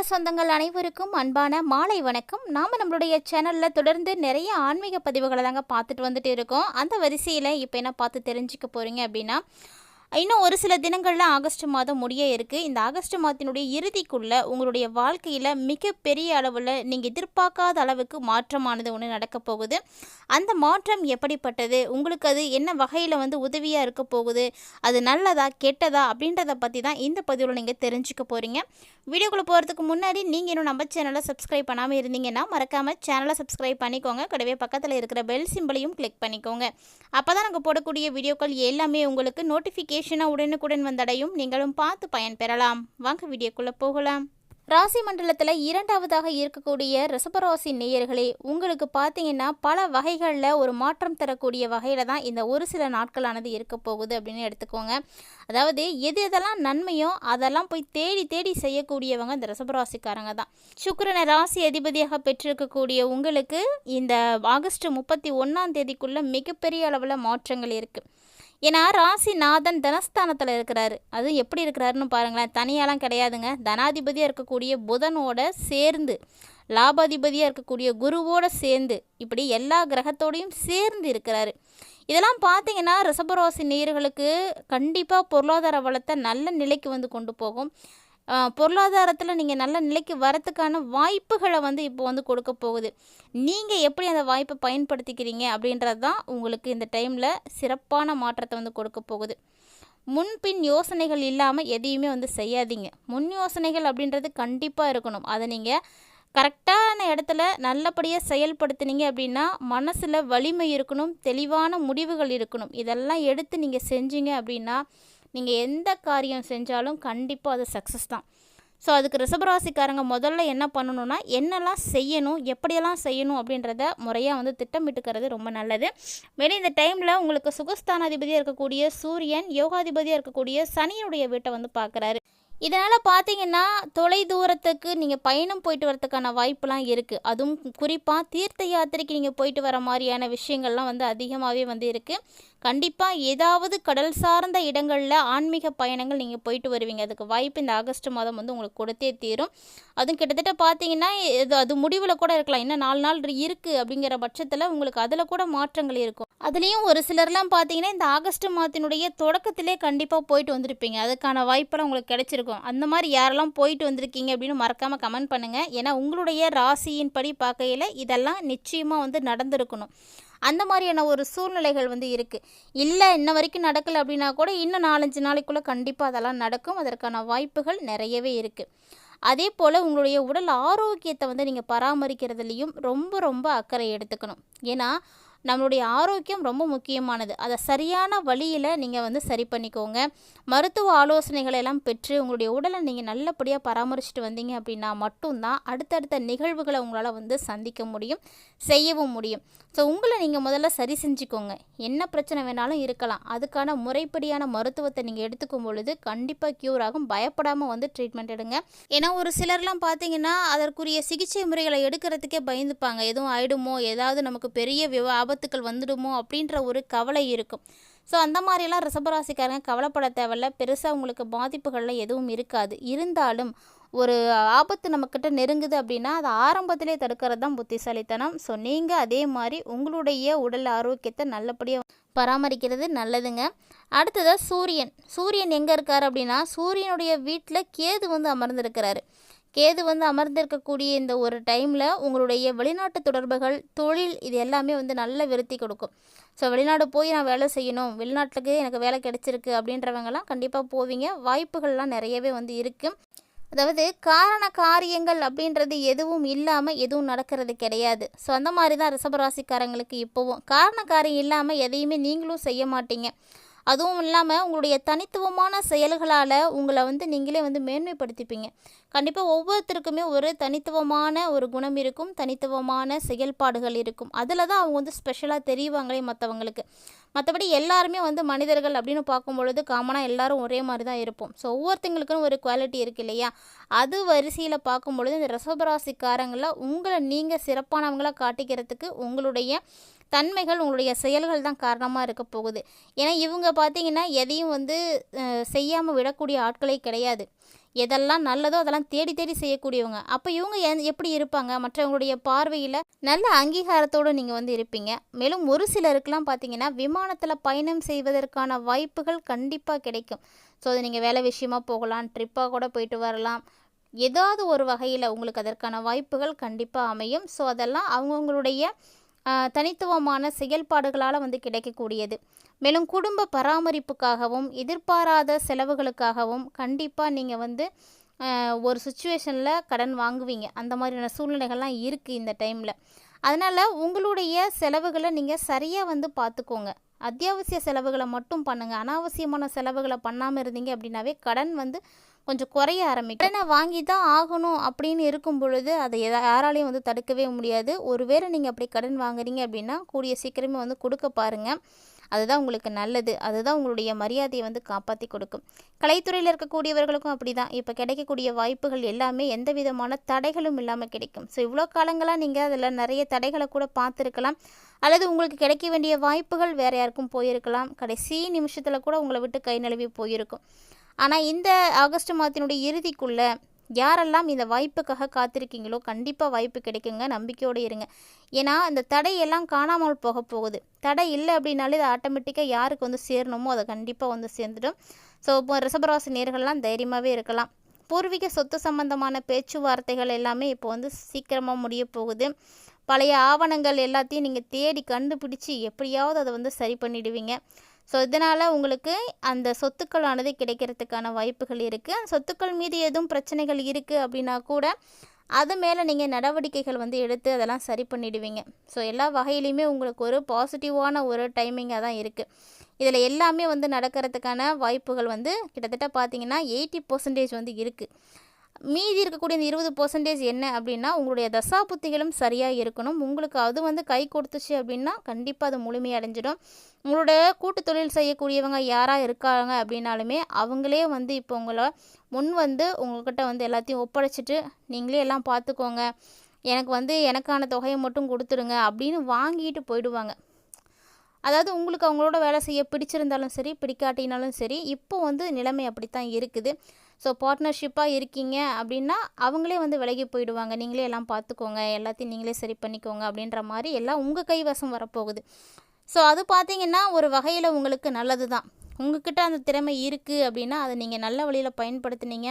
ஆன்மீக சொந்தங்கள் அனைவருக்கும் அன்பான மாலை வணக்கம். நாம் நம்மளுடைய சேனலில் தொடர்ந்து நிறைய ஆன்மீக பதிவுகளை தாங்க பார்த்துட்டு வந்துட்டு இருக்கோம். அந்த வரிசையில் இப்போ என்ன பார்த்து தெரிஞ்சுக்க போகிறீங்க அப்படின்னா இன்னும் ஒரு சில தினங்களில் ஆகஸ்ட் மாதம் முடிய இருக்குது இந்த ஆகஸ்ட் மாதத்தினுடைய இறுதிக்குள்ளே உங்களுடைய வாழ்க்கையில் மிகப்பெரிய அளவில் நீங்கள் எதிர்பார்க்காத அளவுக்கு மாற்றமானது ஒன்று நடக்கப் போகுது. அந்த மாற்றம் எப்படிப்பட்டது? உங்களுக்கு அது என்ன வகையில் வந்து உதவியாக இருக்க போகுது? அது நல்லதா கெட்டதா அப்படின்றத பற்றி தான் இந்த பதிவில் நீங்கள் தெரிஞ்சுக்க போகிறீங்க வீடியோக்குள்ளே போகிறதுக்கு முன்னாடி நீங்கள் இன்னும் நம்ம சேனலை சப்ஸ்கிரைப் பண்ணாமல் இருந்தீங்கன்னா மறக்காமல் சேனலை சப்ஸ்கிரைப் பண்ணிக்கோங்க. கூடவே பக்கத்தில் இருக்கிற பெல் சிம்பிளையும் கிளிக் பண்ணிக்கோங்க. அப்போ தான் நாங்கள் போடக்கூடிய வீடியோக்கள் எல்லாமே உங்களுக்கு நோட்டிஃபிகேஷன் நோட்டிஃபிகேஷனாக உடனுக்குடன் வந்தடையும் நீங்களும் பார்த்து பயன்பெறலாம் வாங்க வீடியோக்குள்ளே போகலாம். ராசி மண்டலத்தில் இரண்டாவதாக இருக்கக்கூடிய ரிசபராசி நேயர்களே உங்களுக்கு பார்த்தீங்கன்னா பல வகைகளில் ஒரு மாற்றம் தரக்கூடிய வகையில் தான் இந்த ஒரு சில நாட்களானது இருக்க போகுது அப்படின்னு எடுத்துக்கோங்க. அதாவது எது எதெல்லாம் நன்மையோ அதெல்லாம் போய் தேடி தேடி செய்யக்கூடியவங்க இந்த ரிசபராசிக்காரங்க தான். சுக்கரனை ராசி அதிபதியாக பெற்றிருக்கக்கூடிய உங்களுக்கு இந்த ஆகஸ்ட் முப்பத்தி ஒன்றாம் தேதிக்குள்ளே மிகப்பெரிய அளவில் மாற்றங்கள் இருக்குது ஏன்னா ராசிநாதன் தனஸ்தானத்தில் இருக்கிறாரு. அது எப்படி இருக்கிறாருன்னு பாருங்களேன். தனியாலாம் கிடையாதுங்க. தனாதிபதியாக இருக்கக்கூடிய புதனோட சேர்ந்து லாபாதிபதியாக இருக்கக்கூடிய குருவோட சேர்ந்து இப்படி எல்லா கிரகத்தோடையும் சேர்ந்து இருக்கிறாரு. இதெல்லாம் பார்த்தீங்கன்னா ரிசபராசி நேர்களுக்கு கண்டிப்பாக பொருளாதார வளத்தை நல்ல நிலைக்கு வந்து கொண்டு போகும். பொருளாதாரத்தில் நீங்கள் நல்ல நிலைக்கு வரத்துக்கான வாய்ப்புகளை வந்து இப்போ வந்து கொடுக்க போகுது. நீங்கள் எப்படி அந்த வாய்ப்பை பயன்படுத்திக்கிறீங்க அப்படின்றது தான் உங்களுக்கு இந்த டைமில் சிறப்பான மாற்றத்தை வந்து கொடுக்க போகுது. முன்பின் யோசனைகள் இல்லாமல் எதையுமே வந்து செய்யாதீங்க. முன் யோசனைகள் அப்படின்றது கண்டிப்பாக இருக்கணும். அதை நீங்கள் கரெக்டான இடத்துல நல்லபடியாக செயல்படுத்துனீங்க அப்படின்னா மனசில் வலிமை இருக்கணும் தெளிவான முடிவுகள் இருக்கணும். இதெல்லாம் எடுத்து நீங்கள் செஞ்சீங்க அப்படின்னா நீங்கள் எந்த காரியம் செஞ்சாலும் கண்டிப்பாக அது சக்ஸஸ் தான். ஸோ அதுக்கு ரிசபராசிக்காரங்க முதல்ல என்ன பண்ணணும்னா என்னெல்லாம் செய்யணும் எப்படியெல்லாம் செய்யணும் அப்படின்றத முறையாக வந்து திட்டமிட்டுக்கிறது ரொம்ப நல்லது. மேலே இந்த டைமில் உங்களுக்கு சுகஸ்தானாதிபதியாக இருக்கக்கூடிய சூரியன் யோகாதிபதியாக இருக்கக்கூடிய சனியுடைய வீட்டை வந்து பார்க்குறாரு இதனால் பார்த்தீங்கன்னா தொலை தூரத்துக்கு நீங்கள் பயணம் போயிட்டு வரதுக்கான வாய்ப்புலாம் இருக்குது அதுவும் குறிப்பாக தீர்த்த யாத்திரைக்கு நீங்கள் போயிட்டு வர மாதிரியான விஷயங்கள்லாம் வந்து அதிகமாகவே வந்து இருக்குது கண்டிப்பாக ஏதாவது கடல் சார்ந்த இடங்களில் ஆன்மீக பயணங்கள் நீங்கள் போயிட்டு வருவீங்க. அதுக்கு வாய்ப்பு இந்த ஆகஸ்ட் மாதம் வந்து உங்களுக்கு கொடுத்தே தீரும். அதுவும் கிட்டத்தட்ட பார்த்தீங்கன்னா இது அது முடிவில் கூட இருக்கலாம். இன்னும் நாலு நாள் இருக்குது அப்படிங்கிற பட்சத்தில் உங்களுக்கு அதில் கூட மாற்றங்கள் இருக்கும். அதுலேயும் ஒரு சிலர்லாம் பார்த்தீங்கன்னா இந்த ஆகஸ்ட் மாதத்தினுடைய தொடக்கத்திலே கண்டிப்பாக போயிட்டு வந்திருப்பீங்க. அதுக்கான வாய்ப்பெல்லாம் உங்களுக்கு கிடைச்சிருக்கும். அந்த மாதிரி யாரெல்லாம் போயிட்டு வந்திருக்கீங்க அப்படின்னு மறக்காமல் கமெண்ட் பண்ணுங்கள் ஏன்னா உங்களுடைய ராசியின் படி பார்க்கையில் இதெல்லாம் நிச்சயமாக வந்து நடந்திருக்கணும். அந்த மாதிரியான ஒரு சூழ்நிலைகள் வந்து இருக்குது இல்லை இன்ன வரைக்கும் நடக்கலை அப்படின்னா கூட இன்னும் நாலஞ்சு நாளைக்குள்ளே கண்டிப்பாக அதெல்லாம் நடக்கும். அதற்கான வாய்ப்புகள் நிறையவே இருக்குது அதே போல் உங்களுடைய உடல் ஆரோக்கியத்தை வந்து நீங்கள் பராமரிக்கிறதுலேயும் ரொம்ப ரொம்ப அக்கறை எடுத்துக்கணும். ஏன்னா நம்மளுடைய ஆரோக்கியம் ரொம்ப முக்கியமானது. அதை சரியான வழியில் நீங்கள் வந்து சரி பண்ணிக்கோங்க. மருத்துவ ஆலோசனைகளை எல்லாம் பெற்று உங்களுடைய உடலை நீங்கள் நல்லபடியாக பராமரிச்சுட்டு வந்தீங்க அப்படின்னா மட்டும்தான் அடுத்தடுத்த நிகழ்வுகளை உங்களால் வந்து சந்திக்க முடியும் செய்யவும் முடியும். ஸோ உங்களை நீங்கள் முதல்ல சரி செஞ்சுக்கோங்க. என்ன பிரச்சனை வேணாலும் இருக்கலாம். அதுக்கான முறைப்படியான மருத்துவத்தை நீங்கள் எடுத்துக்கும் பொழுது கண்டிப்பாக க்யூர் ஆகும். பயப்படாமல் வந்து ட்ரீட்மெண்ட் எடுங்க. ஏன்னா ஒரு சிலர்லாம் பார்த்தீங்கன்னா அதற்குரிய சிகிச்சை முறைகளை எடுக்கிறதுக்கே பயந்துப்பாங்க. எதுவும் ஆயிடுமோ? ஏதாவது நமக்கு பெரிய விவா ஆபத்துக்கள் வந்துடுமோ அப்படின்ற ஒரு கவலை இருக்கும். ஸோ அந்த மாதிரிலாம் ரிசபராசிக்காரங்க கவலைப்பட தேவையில்ல. பெருசாக உங்களுக்கு பாதிப்புகள்லாம் எதுவும் இருக்காது. இருந்தாலும் ஒரு ஆபத்து நம்மக்கிட்ட நெருங்குது அப்படின்னா அதை ஆரம்பத்திலே தடுக்கிறது தான் புத்திசாலித்தனம். ஸோ நீங்கள் அதே மாதிரி உங்களுடைய உடல் ஆரோக்கியத்தை நல்லபடியாக பராமரிக்கிறது நல்லதுங்க. அடுத்ததாக சூரியன். சூரியன் எங்கே இருக்கார் அப்படின்னா சூரியனுடைய வீட்டில் கேது வந்து அமர்ந்திருக்கிறாரு. கேது வந்து அமர்ந்திருக்கக்கூடிய இந்த ஒரு டைமில் உங்களுடைய வெளிநாட்டு தொடர்புகள் தொழில் இது எல்லாமே வந்து நல்ல விருத்தி கொடுக்கும். ஸோ வெளிநாடு போய் நான் வேலை செய்யணும் வெளிநாட்டுக்கு எனக்கு வேலை கிடைச்சிருக்கு அப்படின்றவங்கலாம் கண்டிப்பாக போவீங்க. வாய்ப்புகள்லாம் நிறையவே வந்து இருக்குது அதாவது காரண காரியங்கள் அப்படின்றது எதுவும் இல்லாமல் எதுவும் நடக்கிறது கிடையாது. ஸோ அந்த மாதிரி தான் ரிஷபராசிக்காரங்களுக்கு இப்போவும். காரண காரியம் இல்லாமல் எதையுமே நீங்களும் செய்ய மாட்டீங்க. அதுவும் இல்லாமல் உங்களுடைய தனித்துவமான செயல்களால் உங்களை வந்து நீங்களே வந்து மேன்மைப்படுத்திப்பீங்க. கண்டிப்பாக ஒவ்வொருத்தருக்குமே ஒரு தனித்துவமான ஒரு குணம் இருக்கும் தனித்துவமான செயல்பாடுகள் இருக்கும். அதில் தான் அவங்க வந்து ஸ்பெஷலாக தெரிவாங்களே மற்றவங்களுக்கு மற்றபடி எல்லாருமே வந்து மனிதர்கள் அப்படின்னு பார்க்கும் பொழுது காமனாக எல்லாரும் ஒரே மாதிரி தான் இருப்போம். ஸோ ஒவ்வொருத்தங்களுக்கும் ஒரு குவாலிட்டி இருக்குது இல்லையா? அது வரிசையில் பார்க்கும் பொழுது இந்த ரசபராசிக்காரங்களில் உங்களை நீங்கள் சிறப்பானவங்களாக காட்டிக்கிறதுக்கு உங்களுடைய தன்மைகள் உங்களுடைய செயல்கள் தான் காரணமாக இருக்க போகுது. ஏன்னா இவங்க பார்த்தீங்கன்னா எதையும் வந்து செய்யாமல் விடக்கூடிய ஆட்களே கிடையாது. எதெல்லாம் நல்லதோ அதெல்லாம் தேடி தேடி செய்யக்கூடியவங்க. அப்போ இவங்க எப்படி இருப்பாங்க? மற்றவங்களுடைய பார்வையில் நல்ல அங்கீகாரத்தோடு நீங்கள் வந்து இருப்பீங்க. மேலும் ஒரு சிலருக்குலாம் பார்த்தீங்கன்னா விமானத்தில் பயணம் செய்வதற்கான வாய்ப்புகள் கண்டிப்பாக கிடைக்கும். ஸோ அது நீங்கள் வேலை விஷயமா போகலாம் ட்ரிப்பாக கூட போயிட்டு வரலாம். ஏதாவது ஒரு வகையில் உங்களுக்கு அதற்கான வாய்ப்புகள் கண்டிப்பாக அமையும். ஸோ அதெல்லாம் அவங்கவுங்களுடைய தனித்துவமான செயல்பாடுகளால் வந்து கிடைக்கக்கூடியது. மேலும் குடும்ப பராமரிப்புக்காகவும் எதிர்பாராத செலவுகளுக்காகவும் கண்டிப்பாக நீங்கள் வந்து ஒரு சுச்சுவேஷனில் கடன் வாங்குவீங்க. அந்த மாதிரியான சூழ்நிலைகள்லாம் இருக்குது இந்த டைமில் அதனால் உங்களுடைய செலவுகளை நீங்கள் சரியாக வந்து பார்த்துக்கோங்க அத்தியாவசிய செலவுகளை மட்டும் பண்ணுங்கள் அனாவசியமான செலவுகளை பண்ணாமல் இருந்தீங்க அப்படின்னாவே கடன் வந்து கொஞ்சம் குறைய ஆரம்பிக்கும். கடனை வாங்கி தான் ஆகணும் அப்படின்னு இருக்கும் பொழுது அதை எதா- யாராலையும் வந்து தடுக்கவே முடியாது. ஒருவேளை நீங்கள் அப்படி கடன் வாங்குறீங்க அப்படின்னா கூடிய சீக்கிரமே வந்து கொடுக்க பாருங்கள் அதுதான் உங்களுக்கு நல்லது. அதுதான் உங்களுடைய மரியாதையை வந்து காப்பாற்றி கொடுக்கும். கலைத்துறையில் இருக்கக்கூடியவர்களுக்கும் அப்படி தான் இப்போ கிடைக்கக்கூடிய வாய்ப்புகள் எல்லாமே எந்த விதமான தடைகளும் இல்லாமல் கிடைக்கும். ஸோ இவ்வளோ காலங்களாக நீங்கள் அதில் நிறைய தடைகளை கூட பார்த்துருக்கலாம். அல்லது உங்களுக்கு கிடைக்க வேண்டிய வாய்ப்புகள் வேறு யாருக்கும் போயிருக்கலாம். கடைசி நிமிஷத்தில் கூட உங்களை விட்டு கை நழுவி போயிருக்கும். ஆனால் இந்த ஆகஸ்ட் மாதத்தினுடைய இறுதிக்குள்ளே யாரெல்லாம் இந்த வாய்ப்புக்காக காத்திருக்கீங்களோ கண்டிப்பாக வாய்ப்பு கிடைக்குங்க. நம்பிக்கையோடு இருங்க. ஏன்னா அந்த தடையெல்லாம் காணாமல் போக போகுது. தடை இல்லை அப்படின்னாலே இது ஆட்டோமேட்டிக்காக யாருக்கு வந்து சேரணுமோ அதை கண்டிப்பாக வந்து சேர்ந்துடும். ஸோ இப்போ ரிசபராசி நேர்கள்லாம் தைரியமாகவே இருக்கலாம். பூர்வீக சொத்து சம்பந்தமான பேச்சுவார்த்தைகள் எல்லாமே இப்போ வந்து சீக்கிரமாக முடிய போகுது. பழைய ஆவணங்கள் எல்லாத்தையும் நீங்கள் தேடி கண்டுபிடிச்சி எப்படியாவது அதை வந்து சரி பண்ணிடுவீங்க. ஸோ இதனால் உங்களுக்கு அந்த சொத்துக்களானது கிடைக்கிறதுக்கான வாய்ப்புகள் இருக்குது அந்த சொத்துக்கள் மீது எதுவும் பிரச்சனைகள் இருக்குது அப்படின்னா கூட அது மேலே நீங்கள் நடவடிக்கைகள் வந்து எடுத்து அதெல்லாம் சரி பண்ணிடுவீங்க. ஸோ எல்லா வகையிலையுமே உங்களுக்கு ஒரு பாசிட்டிவான ஒரு டைமிங்காக தான் இருக்குது இதில் எல்லாமே வந்து நடக்கிறதுக்கான வாய்ப்புகள் வந்து கிட்டத்தட்ட பார்த்தீங்கன்னா எயிட்டி பர்சன்டேஜ் வந்து இருக்குது மீதி இருக்கக்கூடிய இந்த இருபது பர்சன்டேஜ் என்ன அப்படின்னா உங்களுடைய தசாபுத்திகளும் சரியாக இருக்கணும். உங்களுக்கு அது வந்து கை கொடுத்துச்சு அப்படின்னா கண்டிப்பாக அது முழுமையடைஞ்சிடும் உங்களோட கூட்டு தொழில் செய்யக்கூடியவங்க யாராக இருக்காங்க அப்படின்னாலுமே அவங்களே வந்து இப்போ உங்களை முன் வந்து உங்கள்கிட்ட வந்து எல்லாத்தையும் ஒப்படைச்சிட்டு நீங்களே எல்லாம் பார்த்துக்கோங்க. எனக்கு வந்து எனக்கான தொகையை மட்டும் கொடுத்துருங்க அப்படின்னு வாங்கிட்டு போயிடுவாங்க. அதாவது உங்களுக்கு அவங்களோட வேலை செய்ய பிடிச்சிருந்தாலும் சரி பிடிக்காட்டினாலும் சரி இப்போ வந்து நிலைமை அப்படித்தான் இருக்குது. ஸோ பார்ட்னர்ஷிப்பாக இருக்கீங்க அப்படின்னா அவங்களே வந்து விலகி போயிடுவாங்க. நீங்களே எல்லாம் பார்த்துக்கோங்க. எல்லாத்தையும் நீங்களே சரி பண்ணிக்கோங்க அப்படின்ற மாதிரி எல்லாம் உங்கள் கைவசம் வரப்போகுது. ஸோ அது பார்த்தீங்கன்னா ஒரு வகையில் உங்களுக்கு நல்லது தான் உங்ககிட்ட அந்த திறமை இருக்குது அப்படின்னா அதை நீங்கள் நல்ல வழியில் பயன்படுத்துனீங்க.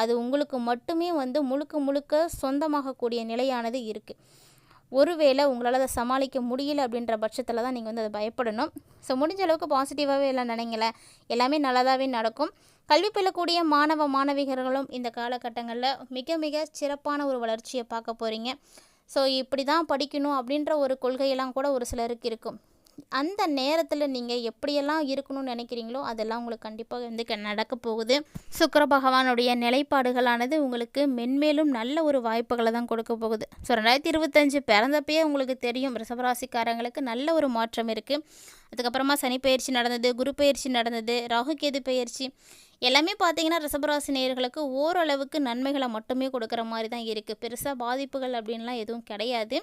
அது உங்களுக்கு மட்டுமே வந்து முழுக்க முழுக்க சொந்தமாகக்கூடிய நிலையானது இருக்குது ஒருவேளை உங்களால் அதை சமாளிக்க முடியல அப்படின்ற பட்சத்தில் தான் நீங்கள் வந்து அதை பயப்படணும். ஸோ முடிஞ்ச அளவுக்கு பாசிட்டிவாகவே எல்லாம் நினைங்களேன் எல்லாமே நல்லதாகவே நடக்கும். கல்வி பெறக்கூடிய மாணவ மாணவிகர்களும் இந்த காலகட்டங்களில் மிக மிக சிறப்பான ஒரு வளர்ச்சியை பார்க்க போகிறீங்க ஸோ இப்படி தான் படிக்கணும் அப்படின்ற ஒரு கொள்கையெல்லாம் கூட ஒரு சிலருக்கு இருக்கும். அந்த நேரத்தில் நீங்கள் எப்படியெல்லாம் இருக்கணும்னு நினைக்கிறீங்களோ அதெல்லாம் உங்களுக்கு கண்டிப்பாக வந்து நடக்க போகுது. சுக்கர பகவானுடைய நிலைப்பாடுகளானது உங்களுக்கு மென்மேலும் நல்ல ஒரு வாய்ப்புகளை தான் கொடுக்க போகுது. ஸோ ரெண்டாயிரத்தி இருபத்தஞ்சு பிறந்தப்பயே உங்களுக்கு தெரியும் ரிசவராசிக்காரங்களுக்கு நல்ல ஒரு மாற்றம் இருக்குது அதுக்கப்புறமா சனி பயிற்சி நடந்தது குரு பயிற்சி நடந்தது ராகு கேது பயிற்சி. எல்லாமே பார்த்தீங்கன்னா ரிசபராசி நேயர்களுக்கு ஓரளவுக்கு நன்மைகளை மட்டுமே கொடுக்குற மாதிரி தான் இருக்குது பெருசாக பாதிப்புகள் அப்படின்லாம் எதுவும் கிடையாது.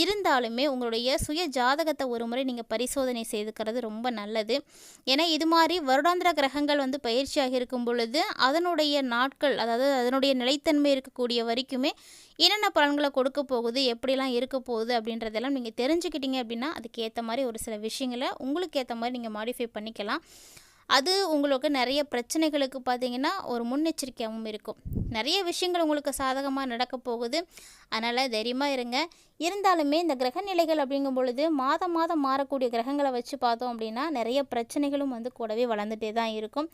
இருந்தாலுமே உங்களுடைய சுய ஜாதகத்தை ஒரு முறை நீங்கள் பரிசோதனை செய்துக்கிறது ரொம்ப நல்லது. ஏன்னா இது மாதிரி வருடாந்திர கிரகங்கள் வந்து பயிற்சியாக இருக்கும் பொழுது அதனுடைய நாட்கள் அதாவது அதனுடைய நிலைத்தன்மை இருக்கக்கூடிய வரைக்குமே என்னென்ன பலன்களை கொடுக்க போகுது எப்படிலாம் இருக்க போகுது அப்படின்றதெல்லாம் நீங்கள் தெரிஞ்சுக்கிட்டீங்க அப்படின்னா அதுக்கேற்ற மாதிரி ஒரு சில விஷயங்களை உங்களுக்கு ஏற்ற மாதிரி நீங்கள் மாடிஃபை பண்ணிக்கலாம். அது உங்களுக்கு நிறைய பிரச்சனைகளுக்கு பார்த்தீங்கன்னா ஒரு முன்னெச்சரிக்கையாகவும் இருக்கும். நிறைய விஷயங்கள் உங்களுக்கு சாதகமாக நடக்க போகுது. அதனால் தைரியமாக இருங்க. இருந்தாலுமே இந்த கிரக நிலைகள் அப்படிங்கும் பொழுது மாதம் மாதம் மாறக்கூடிய கிரகங்களை வச்சு பார்த்தோம் அப்படின்னா நிறைய பிரச்சனைகளும் வந்து கூடவே வளர்ந்துட்டே தான் இருக்கும்.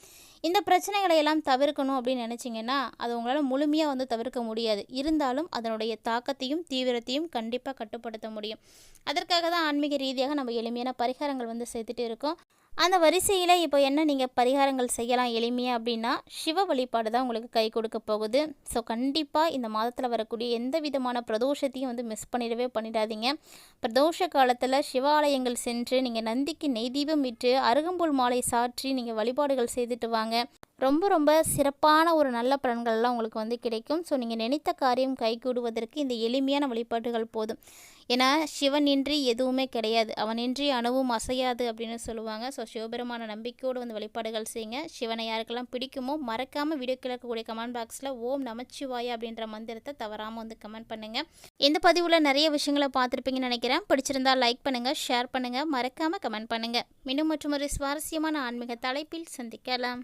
இந்த பிரச்சனைகளை எல்லாம் தவிர்க்கணும் அப்படின்னு நினச்சிங்கன்னா அது உங்களால் முழுமையாக வந்து தவிர்க்க முடியாது. இருந்தாலும் அதனுடைய தாக்கத்தையும் தீவிரத்தையும் கண்டிப்பாக கட்டுப்படுத்த முடியும். அதற்காக தான் ஆன்மீக ரீதியாக நம்ம எளிமையான பரிகாரங்கள் வந்து சேர்த்துட்டு இருக்கோம். அந்த வரிசையில் இப்போ என்ன நீங்கள் பரிகாரங்கள் செய்யலாம் எளிமையாக அப்படின்னா சிவ வழிபாடு தான் உங்களுக்கு கை கொடுக்க போகுது. ஸோ கண்டிப்பாக இந்த மாதத்தில் வரக்கூடிய எந்த விதமான பிரதோஷத்தையும் வந்து மிஸ் பண்ணிடவே பண்ணிடாதீங்க. பிரதோஷ காலத்தில் சிவாலயங்கள் சென்று நீங்கள் நந்திக்கு நெய் தீபம் விட்டு அருகம்புல் மாலை சாற்றி நீங்கள் வழிபாடுகள் செய்துட்டு வாங்க. ரொம்ப ரொம்ப சிறப்பான ஒரு நல்ல பலன்கள்லாம் உங்களுக்கு வந்து கிடைக்கும். ஸோ நீங்கள் நினைத்த காரியம் கைகூடுவதற்கு இந்த எளிமையான வழிபாட்டுகள் போதும். ஏன்னா சிவனின்றி எதுவுமே கிடையாது. அவனின்றி அணுவும் அசையாது அப்படின்னு சொல்லுவாங்க. ஸோ சிவபெருமான நம்பிக்கையோடு வந்து வழிபாடுகள் செய்யுங்க. சிவனை யாருக்கெல்லாம் பிடிக்குமோ மறக்காமல் வீடியோ இருக்கக்கூடிய கமெண்ட் பாக்ஸில் ஓம் நமச்சிவாயா அப்படின்ற மந்திரத்தை தவறாமல் வந்து கமெண்ட் பண்ணுங்கள் இந்த பதிவில் நிறைய விஷயங்களை பார்த்துருப்பீங்கன்னு நினைக்கிறேன். பிடிச்சிருந்தா லைக் பண்ணுங்கள் ஷேர் பண்ணுங்கள் மறக்காமல் கமெண்ட் பண்ணுங்கள் மீண்டும் மற்றும் ஒரு சுவாரஸ்யமான ஆன்மீக தலைப்பில் சந்திக்கலாம்.